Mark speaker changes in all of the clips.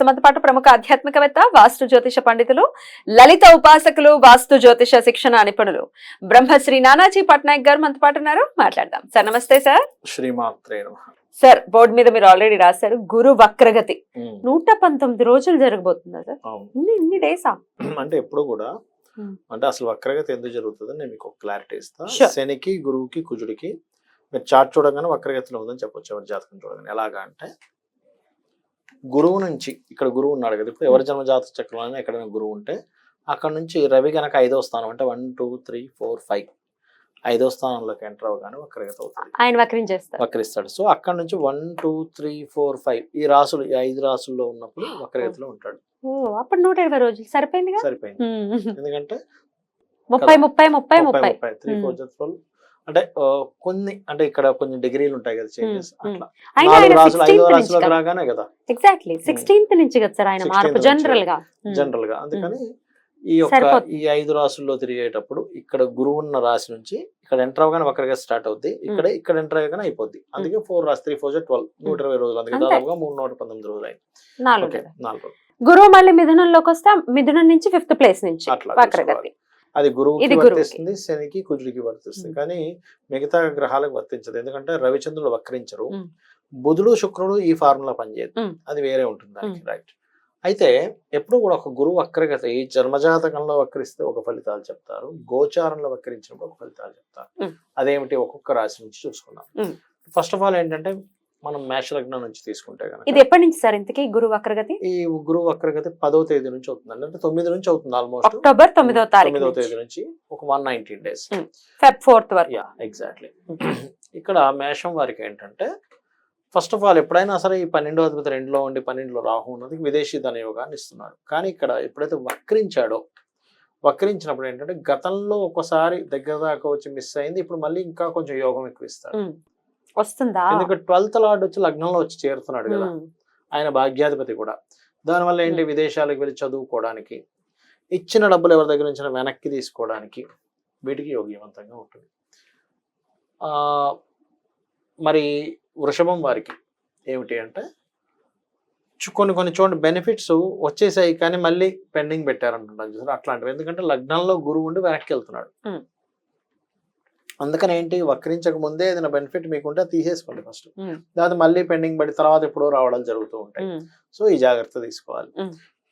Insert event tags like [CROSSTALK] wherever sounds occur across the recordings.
Speaker 1: ప్రస్తుతంతో పాటు ప్రముఖ ఆధ్యాత్మికవేత్త వాస్తు జ్యోతిష పండితులు లలిత ఉపాసకులు వాస్తు జ్యోతిష శిక్షణ నిపుణులు. బ్రహ్మశ్రీ నానాజీ పట్నాయక్ గారు మనతో పాటు ఉన్నారు. మాట్లాడదాం. సార్ నమస్తే సార్.
Speaker 2: శ్రీమాత్రే
Speaker 1: సార్ బోర్డు మీద మీరు ఆల్రెడీ రాశారు గురు వక్రగతి. నూట పంతొమ్మిది రోజులు జరగబోతుందా సార్? ఇన్ని డేసా [CLEARS THROAT]
Speaker 2: అంటే ఎప్పుడు కూడా. అంటే అసలు వక్రగతి ఎందుకు జరుగుతుంది నేను మీకు క్లారిటీ ఇస్తా. శనికి గురువుకి కుజుడికి మీరు చార్ట్ చూడగానే వక్రగతిలో ఉందని చెప్పొచ్చు ఎవరి జాతకం చూడగానే. ఎలాగా అంటే గురువు నుంచి ఇక్కడ గురువు ఉన్నాడు కదా ఇప్పుడు ఎవరి జన్మ జాతక చక్రంలో ఎక్కడైనా గురువు ఉంటే అక్కడ నుంచి రవి గనక ఐదో స్థానం అంటే one two three four five ఐదో స్థానంలోకి ఎంటర్ అవ్వగానే వక్రగతి అవుతుంది.
Speaker 1: ఆయన వక్రించేస్తారు.
Speaker 2: వక్రిస్తాడు. సో అక్కడ నుంచి one two three four five ఈ రాసులు ఈ ఐదు రాసుల్లో ఉన్నప్పుడు వక్రగతిలో ఉంటాడు.
Speaker 1: అప్పుడు నూట ఇరవై రోజులు.
Speaker 2: సరిపోయింది.
Speaker 1: మ్మ్.
Speaker 2: ఎందుకంటే
Speaker 1: ముప్పై ముప్పై ముప్పై
Speaker 2: ముప్పై త్రీ. ఫోర్ అంటే కొన్ని అంటే ఇక్కడ కొన్ని డిగ్రీలు ఉంటాయి కదా చేంజెస్. అట్లా. రాగానే కదా?
Speaker 1: ఎగ్జాక్ట్లీ సిక్స్టీన్త్ నుంచి కదా సార్ ఆయన
Speaker 2: 16th
Speaker 1: మార్పు
Speaker 2: జనరల్గా. జనరల్గా అందుకని ఈ యొక్క. ఈ ఐదు రాసుల్లో తిరిగేటప్పుడు ఇక్కడ గురువు ఉన్న రాశి నుంచి ఇక్కడ ఎంటర్ అవగానే వక్రగా స్టార్ట్ అవుద్ది. ఇక్కడ ఇక్కడ ఎంటర్ అవ్వగానే అయిపోద్ది. అందుకే ఫోర్ రాసి త్రీ ఫోర్ ట్వెల్వ్ నూట ఇరవై రోజులు. అందుకే. దాదాపుగా మూడు నూట పంతొమ్మిది రోజులు అయింది.
Speaker 1: నాలుగు.
Speaker 2: నాలుగు.
Speaker 1: గురువు మళ్ళీ మిథునంలోకి వస్తే మిథునం నుంచి ఫిఫ్త్ ప్లేస్ నుంచి
Speaker 2: అట్లా
Speaker 1: వక్రగతి.
Speaker 2: అది గురువుకి. వర్తిస్తుంది శనికి కుజుడికి వర్తిస్తుంది. కానీ మిగతా గ్రహాలకు వర్తించదు ఎందుకంటే రవిచంద్రులు వక్రించరు. బుధుడు శుక్రుడు ఈ ఫార్ములా పనిచేయదు. అది వేరే ఉంటుంది దానికి రైట్ అయితే ఎప్పుడు కూడా ఒక గురువు వక్రగతి జన్మజాతకంలో వక్రిస్తే ఒక ఫలితాలు చెప్తారు గోచారంలో వక్రించినప్పుడు ఒక ఫలితాలు చెప్తారు. అదేమిటి ఒక్కొక్క రాశి నుంచి చూసుకుందాం
Speaker 1: మ్మ్.
Speaker 2: ఫస్ట్ ఆఫ్ ఆల్ ఏంటంటే మనం మేష లగ్నం నుంచి తీసుకుంటే
Speaker 1: ఇది
Speaker 2: కనుక
Speaker 1: ఎప్పటి నుంచి సార్ ఇంతకీ గురువు వక్రగతి?
Speaker 2: ఈ గురువు వక్రగతి పదో తేదీ నుంచి అవుతుంది అంటే తొమ్మిది నుంచి అవుతుంది ఆల్మోస్ట్
Speaker 1: అక్టోబర్ తొమ్మిదవ తారీఖు
Speaker 2: తొమ్మిదవ
Speaker 1: నుంచి.
Speaker 2: తేదీ నుంచి ఒక one nineteen days
Speaker 1: Feb fourth వరకు.
Speaker 2: యా ఎగ్జాక్ట్లీ ఇక్కడ మేషం వారికి ఏంటంటే ఫస్ట్ ఆఫ్ ఆల్ ఎప్పుడైనా సరే ఈ పన్నెండో అధిపతి రెండులో ఉండి పన్నెండులో రాహు ఉన్నది విదేశీ ధన యోగాన్ని ఇస్తున్నాడు. కానీ ఇక్కడ ఎప్పుడైతే వక్రించాడో వక్రించినప్పుడు ఏంటంటే గతంలో ఒకసారి దగ్గర దాకా వచ్చి మిస్ అయింది ఇప్పుడు మళ్ళీ ఇంకా కొంచెం యోగం ఎక్కువ ఇస్తాడు.
Speaker 1: మ్మ్. వస్తుందా?
Speaker 2: ఎందుకంటే ట్వెల్త్ లార్డ్ వచ్చి లగ్నంలో వచ్చి చేరుతున్నాడు కదా. ఆయన భాగ్యాధిపతి కూడా. దానివల్ల ఏంటి? విదేశాలకు వెళ్ళి చదువుకోవడానికి ఇచ్చిన డబ్బులు ఎవరి దగ్గర నుంచి వెనక్కి తీసుకోవడానికి వీటికి యోగ్యవంతంగా ఉంటుంది. ఆ, మరి వృషభం వారికి ఏమిటి అంటే కొన్ని కొన్ని చూడండి బెనిఫిట్స్ వచ్చేసాయి కానీ మళ్ళీ పెండింగ్ పెట్టారంటున్నాను చూసారు? అట్లాంటివి. ఎందుకంటే లగ్నంలో గురువు ఉండి వెనక్కి వెళ్తున్నాడు. అందుకని ఏంటి వక్రించక ముందే ఏదైనా బెనిఫిట్ మీకుంటే తీసేసుకోండి ఫస్ట్. లేదా మళ్ళీ పెండింగ్ పడి తర్వాత ఎప్పుడో రావడాలు జరుగుతూ ఉంటాయి. సో ఈ జాగ్రత్త తీసుకోవాలి.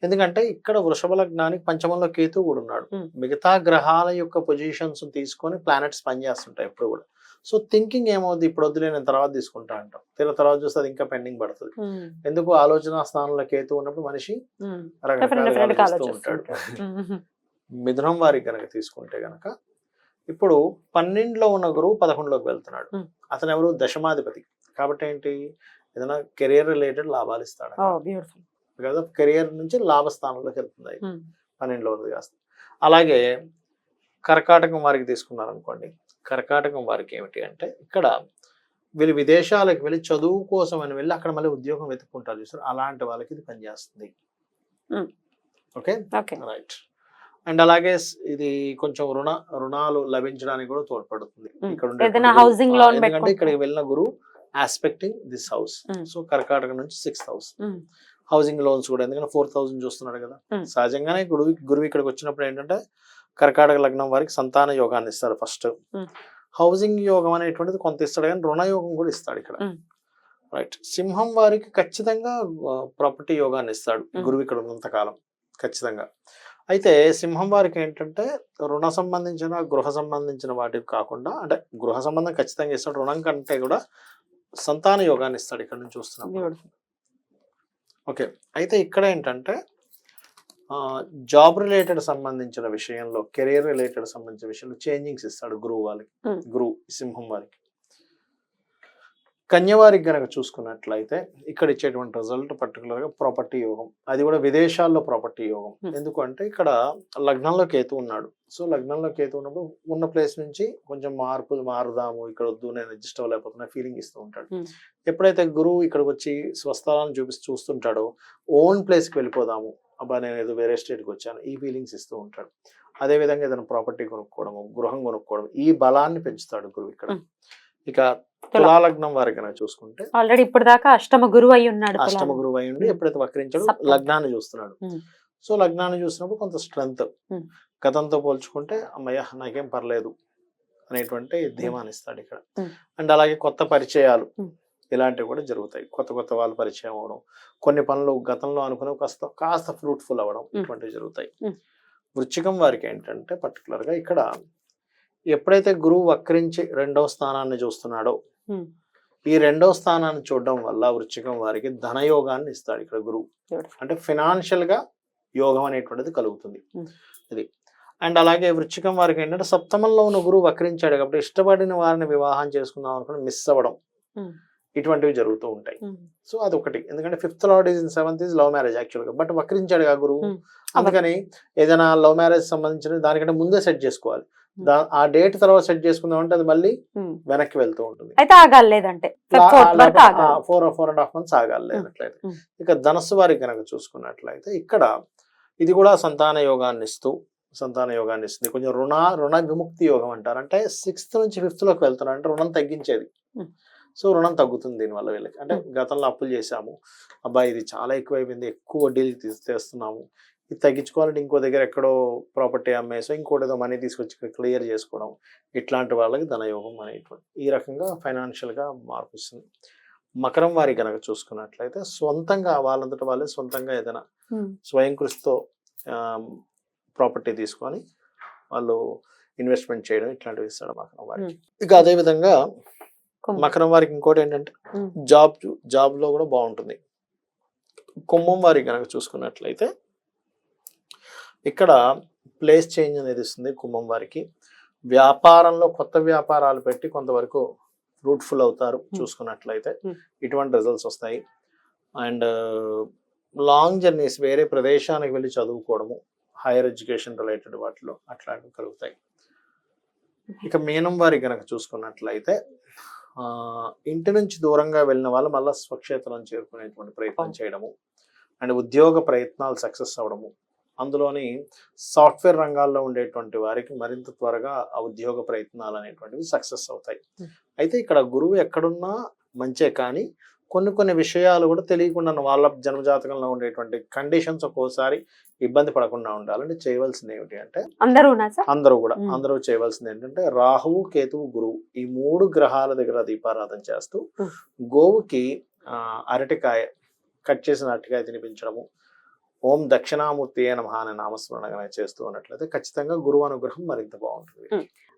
Speaker 2: ఎందుకంటే ఇక్కడ వృషభ లగ్నానికి పంచమంలో కేతు కూడా ఉన్నాడు. మిగతా గ్రహాల యొక్క పొజిషన్స్ తీసుకొని ప్లానెట్స్ పనిచేస్తుంటాయి ఎప్పుడు కూడా సో థింకింగ్ ఏమవుద్ది ఇప్పుడు వద్దులే నేను తర్వాత తీసుకుంటా అంటాం తీరా తర్వాత చూస్తే అది ఇంకా పెండింగ్ పడుతుంది. ఎందుకు ఆలోచన స్థానంలో కేతు ఉన్నప్పుడు మనిషి. రకరకాలుగా ఉంటాడు. మిథునం వారికి కనుక తీసుకుంటే గనక ఇప్పుడు పన్నెండులో ఉన్న గురువు పదకొండులోకి వెళ్తున్నాడు. అతను ఎవరు దశమాధిపతి. కాబట్టి ఏంటి? ఏదైనా కెరియర్ రిలేటెడ్ లాభాలు ఇస్తాడు? బికాస్ ఆఫ్ కెరియర్ నుంచి లాభస్థానంలోకి వెళ్తుంది. పన్నెండులో ఉంది కాస్త. అలాగే కర్కాటకం వారికి తీసుకున్నారనుకోండి. కర్కాటకం వారికి ఏమిటి అంటే ఇక్కడ వీళ్ళు విదేశాలకు వెళ్ళి చదువు కోసం అని వెళ్ళి అక్కడ మళ్ళీ ఉద్యోగం వెతుక్కుంటారు చూసారు? అలాంటి వాళ్ళకి ఇది పనిచేస్తుంది. ఓకే. రైట్. అండ్ అలాగే ఇది కొంచెం రుణ రుణాలు లభించడానికి కూడా తోడ్పడుతుంది. ఇక్కడ ఎందుకంటే
Speaker 1: పెట్టుకుంటే-
Speaker 2: ఇక్కడికి వెళ్ళిన గురువు ఆస్పెక్టింగ్ దిస్ హౌస్. సో కర్కాటక నుంచి సిక్స్త్ హౌస్. హౌసింగ్ లోన్స్ కూడా ఎందుకంటే ఫోర్ థౌసండ్ చూస్తున్నాడు కదా. సహజంగానే గురువు గురువు ఇక్కడికి వచ్చినప్పుడు ఏంటంటే కర్కాటక లగ్నం వారికి సంతాన యోగాన్ని ఇస్తాడు ఫస్ట్. హౌసింగ్ యోగం అనేటువంటిది కొంత ఇస్తాడు కానీ రుణ యోగం కూడా ఇస్తాడు ఇక్కడ. రైట్ సింహం వారికి ఖచ్చితంగా ప్రాపర్టీ యోగాన్ని ఇస్తాడు. గురువు ఇక్కడ ఉన్నంత కాలం ఖచ్చితంగా అయితే సింహం వారికి ఏంటంటే రుణ సంబంధించిన గృహ సంబంధించిన వాటికి కాకుండా అంటే గృహ సంబంధం ఖచ్చితంగా ఇస్తాడు. రుణం కంటే కూడా సంతాన యోగాన్ని ఇస్తాడు ఇక్కడ నుంచి చూస్తున్నాం ఓకే. అయితే ఇక్కడ ఏంటంటే జాబ్ రిలేటెడ్ సంబంధించిన విషయంలో కెరీర్ రిలేటెడ్ సంబంధించిన విషయంలో చేంజింగ్స్ ఇస్తాడు గురువు వాళ్ళకి. గురువు సింహం వారికి. కన్యవారికి గనక చూసుకున్నట్లయితే ఇక్కడ ఇచ్చేటువంటి రిజల్ట్ పర్టికులర్గా ప్రాపర్టీ యోగం. అది కూడా విదేశాల్లో ప్రాపర్టీ యోగం. ఎందుకంటే ఇక్కడ లగ్నంలో కేతు ఉన్నాడు. సో లగ్నంలో కేతు ఉన్నప్పుడు ఉన్న ప్లేస్ నుంచి కొంచెం మార్పులు మారుదాము ఇక్కడ వద్దు నేను అడ్జస్ట్ అవ్వలేకపోతున్నా ఫీలింగ్ ఇస్తూ ఉంటాడు. ఎప్పుడైతే గురువు ఇక్కడికి వచ్చి స్వస్థలాన్ని చూపిస్తూ చూస్తుంటాడో ఓన్ ప్లేస్కి వెళ్ళిపోదాము. అబ్బా నేను ఏదో వేరే స్టేట్కి వచ్చాను. ఈ ఫీలింగ్స్ ఇస్తూ ఉంటాడు. అదే విధంగా ఏదైనా ప్రాపర్టీ కొనుక్కోవడము గృహం కొనుక్కోవడం ఈ బలాన్ని పెంచుతాడు గురువు ఇక్కడ. ఇక తులాలగ్నం వారికి కనుక చూసుకుంటే
Speaker 3: ఆల్రెడీ ఇప్పుడు దాకా అష్టమ గురువు అయి ఉన్నాడు
Speaker 2: అష్టమ. గురువు అయి ఉండి. ఎప్పుడైతే వక్రించాడో. లగ్నాన్ని చూస్తున్నాడు. సో లగ్నాన్ని చూసినప్పుడు కొంత స్ట్రెంగ్త్. గతంతో పోల్చుకుంటే అమ్మయ్య నాకేం పర్లేదు అనేటువంటి ధీమాన్ని ఇస్తాడు ఇక్కడ. అండ్ అలాగే కొత్త పరిచయాలు. ఇలాంటివి కూడా జరుగుతాయి కొత్త కొత్త వాళ్ళు పరిచయం అవ్వడం కొన్ని పనులు గతంలో అనుకున్న కాస్త కాస్త ఫ్రూట్ఫుల్ అవ్వడం. ఇటువంటివి జరుగుతాయి. వృచ్చికం వారికి ఏంటంటే particular గా ఇక్కడ ఎప్పుడైతే గురువు వక్రించి రెండవ స్థానాన్ని చూస్తున్నాడో. ఈ రెండవ స్థానాన్ని చూడడం వల్ల వృచ్చికం వారికి ధనయోగాన్ని ఇస్తాడు ఇక్కడ గురువు. అంటే ఫినాన్షియల్గా యోగం అనేటువంటిది కలుగుతుంది. ఇది అండ్ అలాగే వృచ్చికం వారికి ఏంటంటే సప్తమంలో ఉన్న గురువు వక్రించాడు కాబట్టి ఇష్టపడిన వారిని వివాహం చేసుకుందాం అనుకుని మిస్ అవ్వడం. ఇటువంటివి జరుగుతూ ఉంటాయి. సో అదొకటి ఎందుకంటే fifth lord is in seventh is love marriage యాక్చువల్గా బట్ వక్రించాడు ఆ గురువు. అందుకని ఏదైనా లవ్ మ్యారేజ్ సంబంధించిన దానికంటే ముందే సెట్ చేసుకోవాలి ఆ డేట్ తర్వాత సెట్ చేసుకుందాం అంటే అది మళ్ళీ. వెనక్కి వెళ్తూ ఉంటుంది.
Speaker 3: అయితే ఆగాలి లేదంటే ఫోర్త్ వరకు ఆగాలి.
Speaker 2: Four four and half months ఆగాలి. అట్లయితే
Speaker 3: Hmm.
Speaker 2: ఇక ధనస్సు వారికి కనుక చూసుకున్నట్లయితే ఇక్కడ ఇది కూడా సంతాన యోగాన్ని ఇస్తూ సంతాన యోగాన్ని ఇస్తుంది. కొంచెం రుణ రుణ విముక్తి యోగం అంటారు. అంటే సిక్స్త్ నుంచి ఫిఫ్త్లోకి వెళ్తున్నారు. అంటే రుణం తగ్గించేది. సో రుణం తగ్గుతుంది దీనివల్ల వీళ్ళకి. అంటే గతంలో అప్పులు చేశాము. అబ్బాయి ఇది చాలా ఎక్కువైపోయింది. ఎక్కువ వడ్డీలు తీసి తెస్తున్నాము ఇది తగ్గించుకోవాలంటే ఇంకో దగ్గర ఎక్కడో ప్రాపర్టీ అమ్మేసో ఇంకోటి ఏదో మనీ తీసుకొచ్చి క్లియర్ చేసుకోవడం ఇట్లాంటి వాళ్ళకి ధనయోగం అనేటువంటి ఈ రకంగా financial గా మార్పు ఇస్తుంది మకరం వారి కనుక చూసుకున్నట్లయితే సొంతంగా వాళ్ళంతట వాళ్ళే సొంతంగా ఏదైనా. స్వయం కృషితో ప్రాపర్టీ తీసుకొని వాళ్ళు ఇన్వెస్ట్మెంట్ చేయడం ఇట్లాంటివి ఇస్తాడు మకరం వారికి ఇక అదే విధంగా
Speaker 3: కుంభం.
Speaker 2: మకరం వారికి ఇంకోటి ఏంటంటే. జాబ్ జాబ్లో కూడా బాగుంటుంది కుంభం వారికి కనుక చూసుకున్నట్లయితే ఇక్కడ ప్లేస్ చేంజ్ అనేది ఇస్తుంది కుంభం వారికి. వ్యాపారంలో కొత్త వ్యాపారాలు పెట్టి కొంతవరకు ఫ్రూట్ఫుల్ అవుతారు
Speaker 3: Hmm.
Speaker 2: చూసుకున్నట్లయితే.
Speaker 3: Hmm.
Speaker 2: ఇటువంటి రిజల్ట్స్ వస్తాయి. అండ్ లాంగ్ జర్నీస్ వేరే ప్రదేశానికి వెళ్ళి చదువుకోవడము హైయర్ ఎడ్యుకేషన్ రిలేటెడ్ వాటిలో అట్లాంటివి కలుగుతాయి. ఇక మీనం వారి కనుక చూసుకున్నట్లయితే ఇంటి నుంచి దూరంగా వెళ్ళిన వాళ్ళు మళ్ళీ స్వక్షేత్రం చేరుకునేటువంటి ప్రయత్నం. చేయడము. అండ్ ఉద్యోగ ప్రయత్నాలు సక్సెస్ అవ్వడము. అందులోని సాఫ్ట్వేర్ రంగాల్లో ఉండేటువంటి వారికి మరింత త్వరగా ఉద్యోగ ప్రయత్నాలు అనేటువంటివి సక్సెస్ అవుతాయి. అయితే ఇక్కడ గురువు ఎక్కడున్నా మంచే కానీ కొన్ని కొన్ని విషయాలు కూడా తెలియకుండా వాళ్ళ జన్మజాతకంలో ఉండేటువంటి కండిషన్స్ ఒక్కోసారి ఇబ్బంది పడకుండా ఉండాలంటే చేయవలసింది ఏమిటి అంటే
Speaker 3: అందరూ
Speaker 2: అందరూ కూడా. అందరూ చేయవలసింది ఏంటంటే రాహువు కేతువు గురువు ఈ మూడు గ్రహాల దగ్గర దీపారాధన చేస్తూ. గోవుకి అరటికాయ కట్ చేసిన అరటికాయ తినిపించడము ఓం దక్షిణామూర్తి అనే నమః అనే నామస్మరణ చేస్తూ ఉన్నట్లయితే ఖచ్చితంగా గురువు అనుగ్రహం మరింత బాగుంటుంది.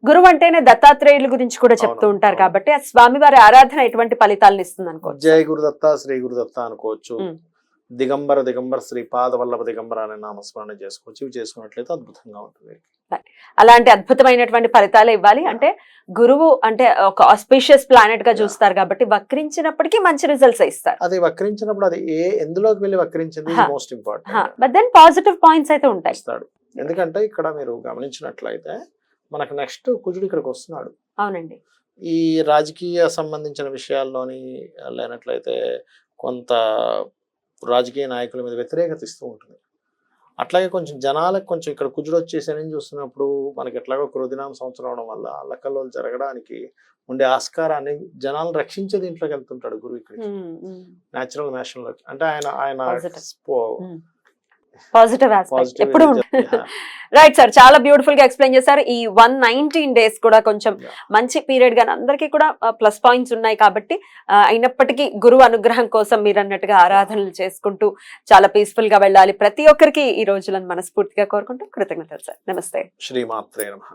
Speaker 3: గురువు అంటేనే దత్తాత్రేయుల గురించి కూడా చెప్తూ ఉంటారు. కాబట్టి ఆ స్వామివారి ఆరాధన ఎటువంటి ఫలితాలను ఇస్తుంది అనుకోవచ్చు
Speaker 2: జయ గురుదత్త శ్రీ గురుదత్త అనుకోవచ్చు. దిగంబర దిగంబర శ్రీ పాదవల్లభ దిగంబర అనే నామస్మరణ చేసుకోవచ్చు. ఇవి చేసుకున్నట్లయితే అద్భుతంగా ఉంటుంది
Speaker 3: అలాంటి అద్భుతమైనటువంటి ఫలితాలు ఇవ్వాలి. అంటే గురువు అంటే ఒక ఆస్పిషియస్ ప్లానెట్గా చూస్తారు కాబట్టి వక్రించినప్పటికీ మంచి రిజల్ట్స్ ఇస్తారు.
Speaker 2: అది వక్రించినప్పుడు అది ఏ ఎందులోకి వెళ్ళి వక్రించింది. Most important
Speaker 3: but then positive points అయితే ఉంటాయి.
Speaker 2: ఎందుకంటే ఇక్కడ మీరు గమనించినట్లయితే మనకు నెక్స్ట్ కుజుడు ఇక్కడికి వస్తున్నాడు.
Speaker 3: అవునండి.
Speaker 2: ఈ రాజకీయ సంబంధించిన విషయాల్లోని లేనట్లయితే కొంత రాజకీయ నాయకుల మీద వ్యతిరేకత ఇస్తూ ఉంటుంది. అట్లాగే కొంచెం జనాలకు కొంచెం ఇక్కడ కుజుడు వచ్చేసి అని చూస్తున్నప్పుడు మనకి ఎట్లాగో క్రోధినామ సంవత్సరం అవడం వల్ల అల్లకల్లో జరగడానికి ఉండే ఆస్కారాన్ని జనాలను రక్షించే దీంట్లోకి వెళ్తుంటాడు గురువు ఇక్కడికి. న్యాచురల్ నేషన్లోకి అంటే ఆయన ఆయన
Speaker 3: పాజిటివ్ ఆస్పెక్ట్ ఎప్పుడు రైట్ సార్ చాలా బ్యూటిఫుల్గా ఎక్స్ప్లెయిన్ చేశారు. ఈ వన్ నైన్టీన్ డేస్ కూడా కొంచెం. మంచి పీరియడ్గా అందరికీ కూడా ప్లస్ పాయింట్స్ ఉన్నాయి కాబట్టి అయినప్పటికీ గురువు అనుగ్రహం కోసం మీరు అన్నట్టుగా ఆరాధనలు చేసుకుంటూ చాలా పీస్ఫుల్గా వెళ్ళాలి. ప్రతి ఒక్కరికి ఈ రోజులను మనస్ఫూర్తిగా కోరుకుంటూ కృతజ్ఞతలు సార్ నమస్తే.
Speaker 2: శ్రీమాత్రే నమః.